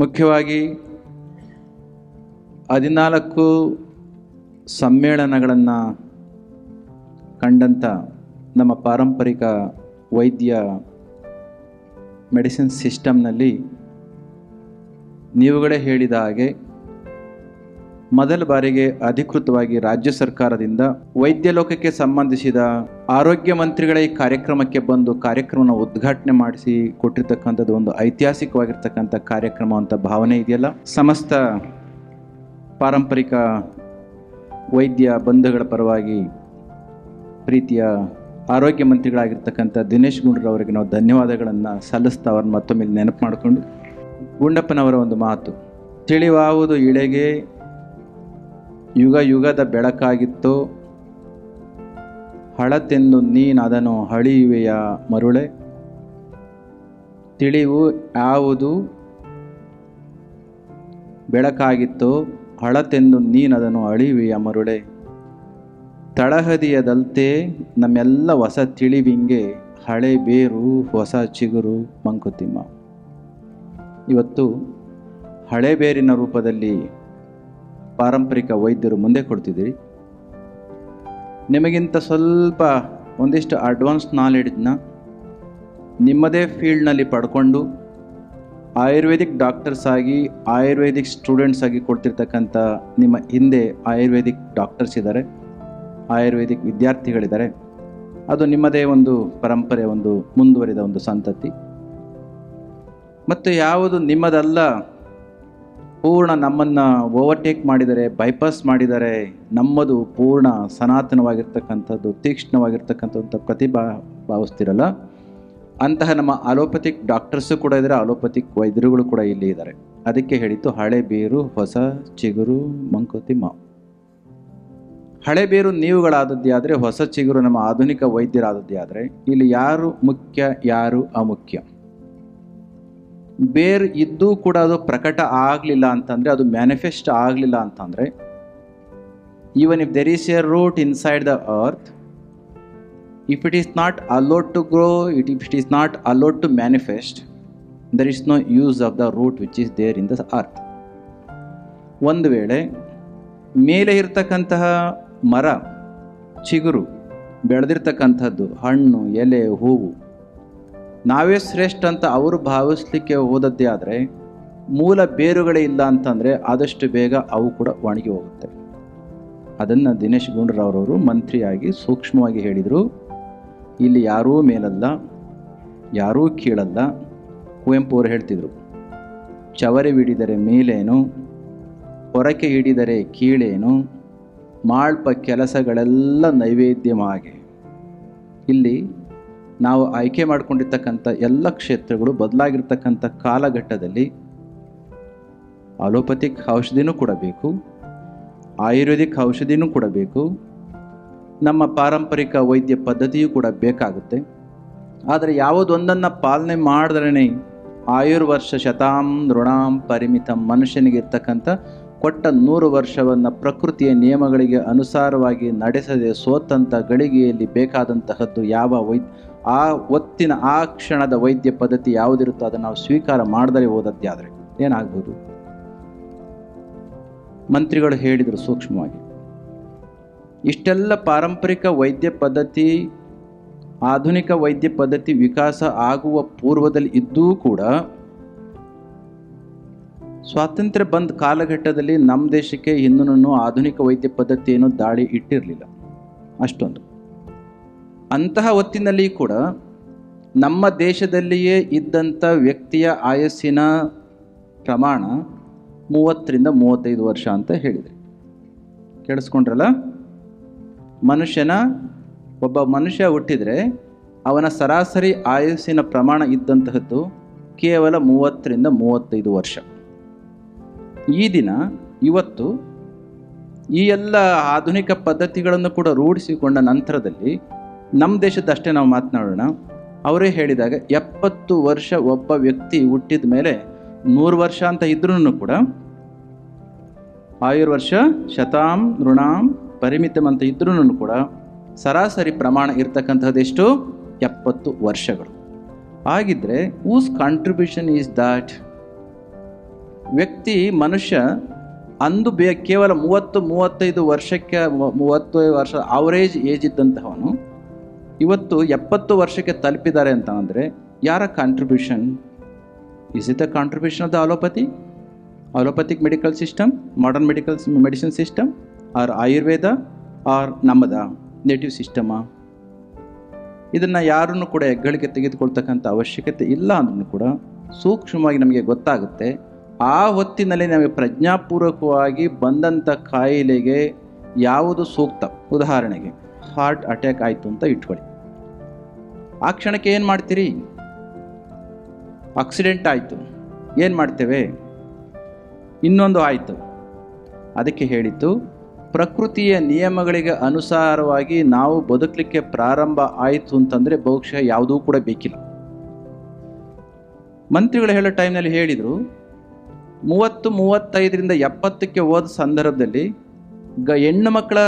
ಮುಖ್ಯವಾಗಿ ಹದಿನಾಲ್ಕು ಸಮ್ಮೇಳನಗಳನ್ನು ಕಂಡಂಥ ನಮ್ಮ ಪಾರಂಪರಿಕ ವೈದ್ಯ ಮೆಡಿಸಿನ್ ಸಿಸ್ಟಮ್ನಲ್ಲಿ ನೀವುಗಳೇ ಹೇಳಿದ ಹಾಗೆ ಮೊದಲ ಬಾರಿಗೆ ಅಧಿಕೃತವಾಗಿ ರಾಜ್ಯ ಸರ್ಕಾರದಿಂದ ವೈದ್ಯ ಲೋಕಕ್ಕೆ ಸಂಬಂಧಿಸಿದ ಆರೋಗ್ಯ ಮಂತ್ರಿಗಳ ಈ ಕಾರ್ಯಕ್ರಮಕ್ಕೆ ಬಂದು ಕಾರ್ಯಕ್ರಮನ ಉದ್ಘಾಟನೆ ಮಾಡಿಸಿ ಕೊಟ್ಟಿರ್ತಕ್ಕಂಥದ್ದು ಒಂದು ಐತಿಹಾಸಿಕವಾಗಿರ್ತಕ್ಕಂಥ ಕಾರ್ಯಕ್ರಮ ಅಂತ ಭಾವನೆ ಇದೆಯಲ್ಲ? ಸಮಸ್ತ ಪಾರಂಪರಿಕ ವೈದ್ಯ ಬಂಧುಗಳ ಪರವಾಗಿ ಪ್ರೀತಿಯ ಆರೋಗ್ಯ ಮಂತ್ರಿಗಳಾಗಿರ್ತಕ್ಕಂಥ ದಿನೇಶ್ ಗುಂಡ್ರವರಿಗೆ ನಾವು ಧನ್ಯವಾದಗಳನ್ನು ಸಲ್ಲಿಸ್ತಾ ಅವ್ರನ್ನ ಮತ್ತೊಮ್ಮೆ ನೆನಪು ಮಾಡಿಕೊಂಡು ಗುಂಡಪ್ಪನವರ ಒಂದು ಮಾತು, ತಿಳಿವಾವುದು ಇಳೆಗೆ ಯುಗ ಯುಗದ ಬೆಳಕಾಗಿತ್ತು, ಹಳತೆಂದು ನೀನು ಅದನ್ನು ಹಳಿಯುವೆಯ ಮರುಳೆ? ತಿಳಿವು ಯಾವುದು? ಬೆಳಕಾಗಿತ್ತು, ಹಳತೆಂದು ನೀನದನ್ನು ಅಳಿಯುವೆಯ ಮರುಳೆ? ತಳಹದಿಯದಲ್ತೆ ನಮ್ಮೆಲ್ಲ ಹೊಸ ತಿಳಿವಿಂಗೆ ಹಳೆ ಬೇರು, ಹೊಸ ಚಿಗುರು ಮಂಕುತಿಮ್ಮ. ಇವತ್ತು ಹಳೆ ಬೇರಿನ ರೂಪದಲ್ಲಿ ಪಾರಂಪರಿಕ ವೈದ್ಯರು ಮುಂದೆ ಕೊಡ್ತಿದ್ದೀರಿ. ನಿಮಗಿಂತ ಸ್ವಲ್ಪ ಒಂದಿಷ್ಟು ಅಡ್ವಾನ್ಸ್ ನಾಲೆಡ್ಜ್ನ ನಿಮ್ಮದೇ ಫೀಲ್ಡ್ನಲ್ಲಿ ಪಡ್ಕೊಂಡು ಆಯುರ್ವೇದಿಕ್ ಡಾಕ್ಟರ್ಸ್ ಆಗಿ, ಆಯುರ್ವೇದಿಕ್ ಸ್ಟೂಡೆಂಟ್ಸ್ ಆಗಿ ಕೊಡ್ತಿರ್ತಕ್ಕಂಥ ನಿಮ್ಮ ಹಿಂದೆ ಆಯುರ್ವೇದಿಕ್ ಡಾಕ್ಟರ್ಸ್ ಇದ್ದಾರೆ, ಆಯುರ್ವೇದಿಕ್ ವಿದ್ಯಾರ್ಥಿಗಳಿದ್ದಾರೆ. ಅದು ನಿಮ್ಮದೇ ಒಂದು ಪರಂಪರೆ ಒಂದು ಮುಂದುವರಿದ ಒಂದು ಸಂತತಿ. ಮತ್ತು ಯಾವುದು ನಿಮ್ಮದಲ್ಲ ಪೂರ್ಣ ನಮ್ಮನ್ನು ಓವರ್ಟೇಕ್ ಮಾಡಿದರೆ ಬೈಪಾಸ್ ಮಾಡಿದರೆ, ನಮ್ಮದು ಪೂರ್ಣ ಸನಾತನವಾಗಿರ್ತಕ್ಕಂಥದ್ದು, ತೀಕ್ಷ್ಣವಾಗಿರ್ತಕ್ಕಂಥದ್ದು ಪ್ರತಿಭಾ ಭಾವಿಸ್ತಿರಲ್ಲ? ಅಂತಹ ನಮ್ಮ ಅಲೋಪತಿಕ್ ಡಾಕ್ಟರ್ಸು ಕೂಡ ಇದ್ದಾರೆ ಅಲೋಪತಿಕ್ ವೈದ್ಯರುಗಳು ಕೂಡ ಇಲ್ಲಿ ಇದ್ದಾರೆ. ಅದಕ್ಕೆ ಹೇಳಿತ್ತು ಹಳೆ ಬೇರು, ಹೊಸ ಚಿಗುರು ಮಂಕುತಿಮ್ಮ ಹಳೆ ಬೇರು ನೀವುಗಳಾದದ್ದೇ ಆದರೆ ಹೊಸ ಚಿಗುರು ನಮ್ಮ ಆಧುನಿಕ ವೈದ್ಯರಾದದ್ದೇ ಆದರೆ ಇಲ್ಲಿ ಯಾರು ಮುಖ್ಯ, ಯಾರು ಅಮುಖ್ಯ? ಬೇರ್ ಇದ್ದೂ ಕೂಡ ಅದು ಪ್ರಕಟ ಆಗಲಿಲ್ಲ ಅಂತಂದರೆ, ಅದು ಮ್ಯಾನಿಫೆಸ್ಟ್ ಆಗಲಿಲ್ಲ ಅಂತಂದರೆ even if there is a root inside the earth if it is not allowed to grow it if it is not allowed to manifest there is no use of the root which is there in the earth ಒಂದು ವೇಳೆ ಮೇಲೆ ಇರತಕ್ಕಂತಹ ಮರ, ಚಿಗುರು, ಬೆಳೆದಿರ್ತಕ್ಕಂಥದ್ದು, ಹಣ್ಣು, ಎಲೆ, ಹೂವು ನಾವೇ ಶ್ರೇಷ್ಠ ಅಂತ ಅವರು ಭಾವಿಸ್ಲಿಕ್ಕೆ ಹೋದದ್ದೇ ಆದರೆ, ಮೂಲ ಬೇರುಗಳೇ ಇಲ್ಲ ಅಂತಂದರೆ ಆದಷ್ಟು ಬೇಗ ಅವು ಕೂಡ ಒಣಗಿ ಹೋಗುತ್ತೆ. ಅದನ್ನು ದಿನೇಶ್ ಗುಂಡೂರಾವ್ರವರು ಮಂತ್ರಿಯಾಗಿ ಸೂಕ್ಷ್ಮವಾಗಿ ಹೇಳಿದರು. ಇಲ್ಲಿ ಯಾರೂ ಮೇಲಲ್ಲ, ಯಾರೂ ಕೀಳಲ್ಲ, ಕುವೆಂಪು ಅವರು ಹೇಳ್ತಿದ್ರು, ಚವರಿ ಹಿಡಿದರೆ ಮೇಲೇನು ಹೊರಕೆ ಹಿಡಿದರೆ ಕೀಳೇನು, ಮಾಳ್ಪ ಕೆಲಸಗಳೆಲ್ಲ ನೈವೇದ್ಯಮಾಗೆ ಇಲ್ಲಿ ನಾವು ಆಯ್ಕೆ ಮಾಡಿಕೊಂಡಿರ್ತಕ್ಕಂಥ ಎಲ್ಲ ಕ್ಷೇತ್ರಗಳು ಬದಲಾಗಿರ್ತಕ್ಕಂಥ ಕಾಲಘಟ್ಟದಲ್ಲಿ ಅಲೋಪತಿಕ್ ಔಷಧಿನೂ ಕೂಡ ಬೇಕು, ಆಯುರ್ವೇದಿಕ್ ಔಷಧಿನೂ ಕೂಡ ಬೇಕು, ನಮ್ಮ ಪಾರಂಪರಿಕ ವೈದ್ಯ ಪದ್ಧತಿಯೂ ಕೂಡ ಬೇಕಾಗುತ್ತೆ. ಆದರೆ ಯಾವುದೊಂದನ್ನು ಪಾಲನೆ ಮಾಡಿದ್ರೇ ಆಯುರ್ವರ್ಷ ಶತಾಂ ಋಣಾಂ ಪರಿಮಿತಂ ಮನುಷ್ಯನಿಗೆ ಇರ್ತಕ್ಕಂಥ ಕೊಟ್ಟ ನೂರು ವರ್ಷವನ್ನು ಪ್ರಕೃತಿಯ ನಿಯಮಗಳಿಗೆ ಅನುಸಾರವಾಗಿ ನಡೆಸದೆ ಸೋತಂಥ ಗಳಿಗೆಯಲ್ಲಿ ಬೇಕಾದಂತಹದ್ದು ಯಾವ ವೈದ್ಯ ಆ ಒತ್ತಿನ, ಆ ಕ್ಷಣದ ವೈದ್ಯ ಪದ್ಧತಿ ಯಾವುದಿರುತ್ತೋ ಅದನ್ನು ನಾವು ಸ್ವೀಕಾರ ಮಾಡದರೆ ಹೋದದ್ದೇ ಆದರೆ ಏನಾಗ್ಬೋದು? ಮಂತ್ರಿಗಳು ಹೇಳಿದರು ಸೂಕ್ಷ್ಮವಾಗಿ. ಇಷ್ಟೆಲ್ಲ ಪಾರಂಪರಿಕ ವೈದ್ಯ ಪದ್ಧತಿ, ಆಧುನಿಕ ವೈದ್ಯ ಪದ್ಧತಿ ವಿಕಾಸ ಆಗುವ ಪೂರ್ವದಲ್ಲಿ ಇದ್ದೂ ಕೂಡ ಸ್ವಾತಂತ್ರ್ಯ ಬಂದ ಕಾಲಘಟ್ಟದಲ್ಲಿ ನಮ್ಮ ದೇಶಕ್ಕೆ ಹಿಂದೂ ಆಧುನಿಕ ವೈದ್ಯ ಪದ್ಧತಿಯನ್ನು ದಾಳಿ ಇಟ್ಟಿರಲಿಲ್ಲ. ಅಷ್ಟೊಂದು. ಅಂತಹ ಹೊತ್ತಿನಲ್ಲಿ ಕೂಡ ನಮ್ಮ ದೇಶದಲ್ಲಿಯೇ ಇದ್ದಂಥ ವ್ಯಕ್ತಿಯ ಆಯಸ್ಸಿನ ಪ್ರಮಾಣ ಮೂವತ್ತರಿಂದ ಮೂವತ್ತೈದು ವರ್ಷ ಅಂತ ಹೇಳಿದೆ. ಕೇಳಿಸ್ಕೊಂಡ್ರಲ್ಲ? ಮನುಷ್ಯನ ಒಬ್ಬ ಮನುಷ್ಯ ಹುಟ್ಟಿದರೆ ಅವನ ಸರಾಸರಿ ಆಯಸ್ಸಿನ ಪ್ರಮಾಣ ಇದ್ದಂತಹದ್ದು ಕೇವಲ ಮೂವತ್ತರಿಂದ ಮೂವತ್ತೈದು ವರ್ಷ. ಈ ದಿನ, ಇವತ್ತು ಈ ಎಲ್ಲ ಆಧುನಿಕ ಪದ್ಧತಿಗಳನ್ನು ಕೂಡ ರೂಢಿಸಿಕೊಂಡ ನಂತರದಲ್ಲಿ ನಮ್ಮ ದೇಶದಷ್ಟೇ ನಾವು ಮಾತನಾಡೋಣ. ಅವರೇ ಹೇಳಿದಾಗ ಎಪ್ಪತ್ತು ವರ್ಷ ಒಬ್ಬ ವ್ಯಕ್ತಿ ಹುಟ್ಟಿದ ಮೇಲೆ ನೂರು ವರ್ಷ ಅಂತ ಇದ್ರೂ ಕೂಡ ಆಯುರ್ವರ್ಷ, ಶತಾಂ ಋಣಾಂ ಪರಿಮಿತಂ ಅಂತ ಇದ್ರೂ ಕೂಡ ಸರಾಸರಿ ಪ್ರಮಾಣ ಇರ್ತಕ್ಕಂಥದ್ದು ಎಷ್ಟು? ಎಪ್ಪತ್ತು ವರ್ಷಗಳು. ಹಾಗಿದ್ರೆ ಊಸ್ ಕಾಂಟ್ರಿಬ್ಯೂಷನ್ ಈಸ್ ದಾಟ್ ವ್ಯಕ್ತಿ, ಮನುಷ್ಯ ಅಂದು ಬೇ ಕೇವಲ ಮೂವತ್ತು, ಮೂವತ್ತೈದು ವರ್ಷಕ್ಕೆ ಮೂವತ್ತು ವರ್ಷ ಅವರೇಜ್ ಏಜ್ ಇದ್ದಂತಹವನು ಇವತ್ತು ಎಪ್ಪತ್ತು ವರ್ಷಕ್ಕೆ ತಲುಪಿದ್ದಾರೆ ಅಂತ ಅಂದರೆ ಯಾರ contribution is it the contribution of the allopathy allopathic medical system modern medical medicine system or Ayurveda or ನಮ್ಮದ native ಸಿಸ್ಟಮಾ ಇದನ್ನು ಯಾರನ್ನು ಕೂಡ ಹೆಗ್ಗಳಿಕೆ ತೆಗೆದುಕೊಳ್ತಕ್ಕಂಥ ಅವಶ್ಯಕತೆ ಇಲ್ಲ ಅಂದ್ರೂ ಕೂಡ ಸೂಕ್ಷ್ಮವಾಗಿ ನಮಗೆ ಗೊತ್ತಾಗುತ್ತೆ. ಆ ಹೊತ್ತಿನಲ್ಲಿ ನಮಗೆ ಪ್ರಜ್ಞಾಪೂರ್ವಕವಾಗಿ ಬಂದಂಥ ಕಾಯಿಲೆಗೆ ಯಾವುದು ಸೂಕ್ತ? ಉದಾಹರಣೆಗೆ ಹಾರ್ಟ್ ಅಟ್ಯಾಕ್ ಆಯಿತು ಅಂತ ಇಟ್ಕೊಳ್ಳಿ. ಆ ಕ್ಷಣಕ್ಕೆ ಏನು ಮಾಡ್ತೀರಿ? ಆಕ್ಸಿಡೆಂಟ್ ಆಯಿತು. ಏನು ಮಾಡ್ತೇವೆ? ಇನ್ನೊಂದು ಆಯಿತು. ಅದಕ್ಕೆ ಹೇಳಿದ್ದು, ಪ್ರಕೃತಿಯ ನಿಯಮಗಳಿಗೆ ಅನುಸಾರವಾಗಿ ನಾವು ಬದುಕಲಿಕ್ಕೆ ಪ್ರಾರಂಭ ಆಯಿತು ಅಂತಂದರೆ ಬಹುಶಃ ಯಾವುದೂ ಕೂಡ ಬೇಕಿಲ್ಲ. ಮಂತ್ರಿಗಳು ಹೇಳೋ ಟೈಮ್ನಲ್ಲಿ ಹೇಳಿದರು, ಮೂವತ್ತು ಮೂವತ್ತೈದರಿಂದ ಎಪ್ಪತ್ತಕ್ಕೆ ಹೋದ ಸಂದರ್ಭದಲ್ಲಿ ಗ ಹೆಣ್ಣು ಮಕ್ಕಳ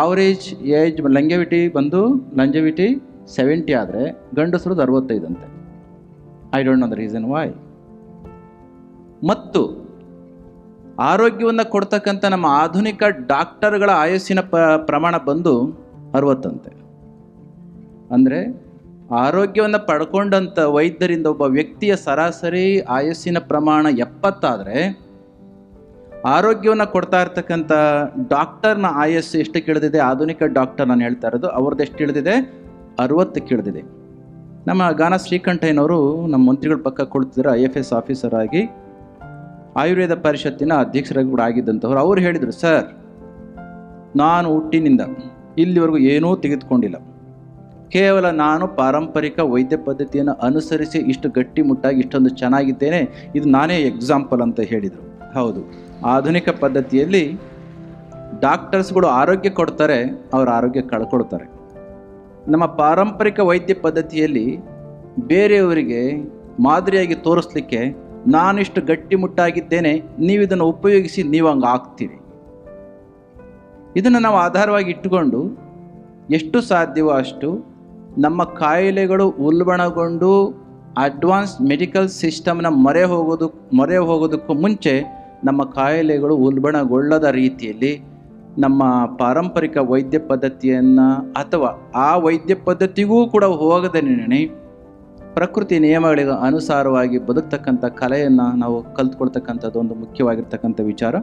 ಆವರೇಜ್ ಏಜ್ ಲಂಗೆವಿಟಿ ಬಂದು ಲಂಜವಿಟಿ ಸೆವೆಂಟಿ ಆದರೆ ಗಂಡಸರು ಅರವತ್ತೈದಂತೆ. I don't know the reason why ಮತ್ತು ಆರೋಗ್ಯವನ್ನು ಕೊಡ್ತಕ್ಕಂಥ ನಮ್ಮ ಆಧುನಿಕ ಡಾಕ್ಟರ್ಗಳ ಆಯಸ್ಸಿನ ಪ, ಪ್ರಮಾಣ ಬಂದು ಅರವತ್ತಂತೆ. ಅಂದರೆ ಆರೋಗ್ಯವನ್ನು ಪಡ್ಕೊಂಡಂಥ ವೈದ್ಯರಿಂದ ಒಬ್ಬ ವ್ಯಕ್ತಿಯ ಸರಾಸರಿ ಆಯಸ್ಸಿನ ಪ್ರಮಾಣ ಎಪ್ಪತ್ತಾದರೆ ಆರೋಗ್ಯವನ್ನು ಕೊಡ್ತಾ ಇರ್ತಕ್ಕಂಥ ಡಾಕ್ಟರ್ನ ಆಯಸ್ಸು ಎಷ್ಟು ಇಳಿದಿದೆ ಆಧುನಿಕ ಡಾಕ್ಟರ್ ನಾನು ಹೇಳ್ತಾ ಇರೋದು, ಅವ್ರದ್ದು ಎಷ್ಟು ಇಳಿದಿದೆ ಅರವತ್ತಕ್ಕೆ ಇಳಿದಿದೆ ನಮ್ಮ ಗಾನ ಶ್ರೀಕಂಠಯ್ಯನವರು ನಮ್ಮ ಮಂತ್ರಿಗಳ ಪಕ್ಕ ಕೊಡ್ತಿದ್ರೆ ಐ ಎಫ್ ಎಸ್ ಆಫೀಸರ್ ಆಗಿ. ಆಯುರ್ವೇದ ಪರಿಷತ್ತಿನ ಅಧ್ಯಕ್ಷರಾಗಿ ಕೂಡ ಆಗಿದ್ದಂಥವ್ರು ಅವರು ಹೇಳಿದರು, ಸರ್, ನಾನು ಹುಟ್ಟಿನಿಂದ ಇಲ್ಲಿವರೆಗೂ ಏನೂ ತೆಗೆದುಕೊಂಡಿಲ್ಲ. ಕೇವಲ ನಾನು ಪಾರಂಪರಿಕ ವೈದ್ಯ ಪದ್ಧತಿಯನ್ನು ಅನುಸರಿಸಿ ಇಷ್ಟು ಗಟ್ಟಿಮುಟ್ಟಾಗಿ ಇಷ್ಟೊಂದು ಚೆನ್ನಾಗಿದ್ದೇನೆ. ಇದು ನಾನೇ ಎಕ್ಸಾಂಪಲ್ ಅಂತ ಹೇಳಿದರು. ಹೌದು. ಆಧುನಿಕ ಪದ್ಧತಿಯಲ್ಲಿ ಡಾಕ್ಟರ್ಸ್ಗಳು ಆರೋಗ್ಯ ಕೊಡ್ತಾರೆ, ಅವ್ರ ಆರೋಗ್ಯ ಕಳ್ಕೊಳ್ತಾರೆ. ನಮ್ಮ ಪಾರಂಪರಿಕ ವೈದ್ಯ ಪದ್ಧತಿಯಲ್ಲಿ ಬೇರೆಯವರಿಗೆ ಮಾದರಿಯಾಗಿ ತೋರಿಸ್ಲಿಕ್ಕೆ ನಾನಿಷ್ಟು ಗಟ್ಟಿಮುಟ್ಟಾಗಿದ್ದೇನೆ ನೀವು ಇದನ್ನು ಉಪಯೋಗಿಸಿ ನೀವು ಹಂಗೆ ಆಗ್ತೀರಿ. ಇದನ್ನು ನಾವು ಆಧಾರವಾಗಿ ಇಟ್ಟುಕೊಂಡು ಎಷ್ಟು ಸಾಧ್ಯವೋ ಅಷ್ಟು ನಮ್ಮ ಕಾಯಿಲೆಗಳು ಉಲ್ಬಣಗೊಂಡು ಅಡ್ವಾನ್ಸ್ ಮೆಡಿಕಲ್ ಸಿಸ್ಟಮ್ನ ಮೊರೆ ಹೋಗೋದು, ಮೊರೆ ಹೋಗೋದಕ್ಕೂ ಮುಂಚೆ ನಮ್ಮ ಕಾಯಿಲೆಗಳು ಉಲ್ಬಣಗೊಳ್ಳದ ರೀತಿಯಲ್ಲಿ ನಮ್ಮ ಪಾರಂಪರಿಕ ವೈದ್ಯ ಪದ್ಧತಿಯನ್ನು ಅಥವಾ ಆ ವೈದ್ಯ ಪದ್ಧತಿಗೂ ಕೂಡ ಹೋಗದ ನೆನೆ ಪ್ರಕೃತಿ ನಿಯಮಗಳಿಗೆ ಅನುಸಾರವಾಗಿ ಬದುಕ್ತಕ್ಕಂಥ ಕಲೆಯನ್ನು ನಾವು ಕಲ್ತ್ಕೊಳ್ತಕ್ಕಂಥದ್ದು ಒಂದು ಮುಖ್ಯವಾಗಿರ್ತಕ್ಕಂಥ ವಿಚಾರ.